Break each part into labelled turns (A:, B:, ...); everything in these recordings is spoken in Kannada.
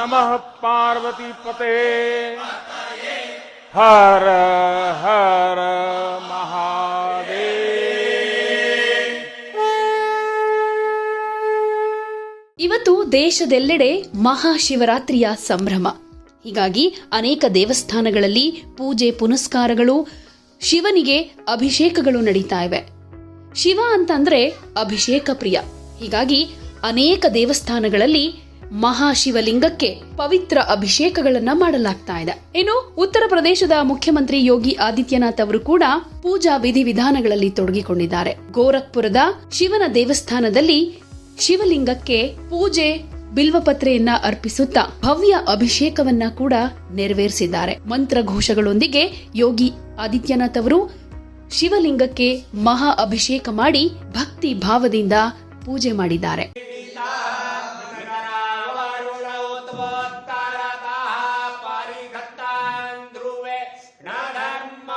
A: नमः पार्वतीपते हर हर महादेव
B: ಇವತ್ತು ದೇಶದೆಲ್ಲೆಡೆ ಮಹಾಶಿವರಾತ್ರಿಯ ಸಂಭ್ರಮ ಹೀಗಾಗಿ ಅನೇಕ ದೇವಸ್ಥಾನಗಳಲ್ಲಿ ಪೂಜೆ ಪುನಸ್ಕಾರಗಳು ಶಿವನಿಗೆ ಅಭಿಷೇಕಗಳು ನಡೀತಾ ಇವೆ ಶಿವ ಅಂತಂದ್ರೆ ಅಭಿಷೇಕ ಪ್ರಿಯ ಹೀಗಾಗಿ ಅನೇಕ ದೇವಸ್ಥಾನಗಳಲ್ಲಿ ಮಹಾಶಿವಲಿಂಗಕ್ಕೆ ಪವಿತ್ರ ಅಭಿಷೇಕಗಳನ್ನ ಮಾಡಲಾಗ್ತಾ ಇದೆ. ಇನ್ನು ಉತ್ತರ ಪ್ರದೇಶದ ಮುಖ್ಯಮಂತ್ರಿ ಯೋಗಿ ಆದಿತ್ಯನಾಥ್ ಅವರು ಕೂಡ ಪೂಜಾ ವಿಧಿವಿಧಾನಗಳಲ್ಲಿ ತೊಡಗಿಕೊಂಡಿದ್ದಾರೆ. ಗೋರಖ್ಪುರದ ಶಿವನ ದೇವಸ್ಥಾನದಲ್ಲಿ ಶಿವಲಿಂಗಕ್ಕೆ ಪೂಜೆ ಬಿಲ್ವಪತ್ರೆಯನ್ನ ಅರ್ಪಿಸುತ್ತಾ ಭವ್ಯ ಅಭಿಷೇಕವನ್ನ ಕೂಡ ನೆರವೇರಿಸಿದ್ದಾರೆ. ಮಂತ್ರ ಘೋಷಗಳೊಂದಿಗೆ ಯೋಗಿ ಆದಿತ್ಯನಾಥ್ ಅವರು ಶಿವಲಿಂಗಕ್ಕೆ ಮಹಾ ಅಭಿಷೇಕ ಮಾಡಿ ಭಕ್ತಿ ಭಾವದಿಂದ ಪೂಜೆ ಮಾಡಿದ್ದಾರೆ.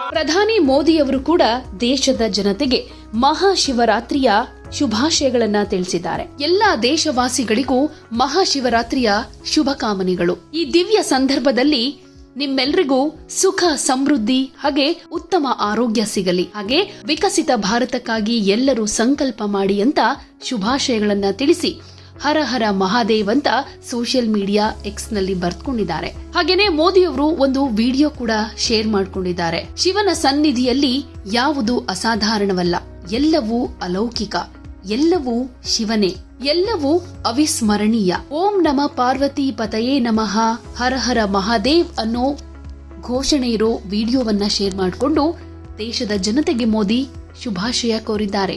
B: ಪ್ರಧಾನಿ ಮೋದಿಯವರು ಕೂಡ ದೇಶದ ಜನತೆಗೆ ಮಹಾಶಿವರಾತ್ರಿಯ ಶುಭಾಶಯಗಳನ್ನ ತಿಳಿಸಿದ್ದಾರೆ. ಎಲ್ಲ ದೇಶವಾಸಿಗಳಿಗೂ ಮಹಾಶಿವರಾತ್ರಿಯ ಶುಭಕಾಮನೆಗಳು. ಈ ದಿವ್ಯ ಸಂದರ್ಭದಲ್ಲಿ ನಿಮ್ಮೆಲ್ರಿಗೂ ಸುಖ, ಸಮೃದ್ಧಿ ಹಾಗೆ ಉತ್ತಮ ಆರೋಗ್ಯ ಸಿಗಲಿ. ಹಾಗೆ ವಿಕಸಿತ ಭಾರತಕ್ಕಾಗಿ ಎಲ್ಲರೂ ಸಂಕಲ್ಪ ಮಾಡಿ ಅಂತ ಶುಭಾಶಯಗಳನ್ನ ತಿಳಿಸಿ ಹರ ಹರ ಮಹಾದೇವ್ ಅಂತ ಸೋಷಿಯಲ್ ಮೀಡಿಯಾ ಎಕ್ಸ್ನಲ್ಲಿ ಬರ್ತ್ಕೊಂಡಿದ್ದಾರೆ. ಹಾಗೇನೆ ಮೋದಿಯವರು ಒಂದು ವಿಡಿಯೋ ಕೂಡ ಶೇರ್ ಮಾಡ್ಕೊಂಡಿದ್ದಾರೆ. ಶಿವನ ಸನ್ನಿಧಿಯಲ್ಲಿ ಯಾವುದು ಅಸಾಧಾರಣವಲ್ಲ, ಎಲ್ಲವೂ ಅಲೌಕಿಕ, ಎಲ್ಲವೂ ಶಿವನೇ, ಎಲ್ಲವೂ ಅವಿಸ್ಮರಣೀಯ. ಓಂ ನಮ ಪಾರ್ವತಿ ಪತಯೇ ನಮಃ, ಹರ ಹರ ಮಹಾದೇವ್ ಅನ್ನೋ ಘೋಷಣೆ ಇರೋ ವಿಡಿಯೋವನ್ನ ಶೇರ್ ಮಾಡಿಕೊಂಡು ದೇಶದ ಜನತೆಗೆ ಮೋದಿ ಶುಭಾಶಯ ಕೋರಿದ್ದಾರೆ.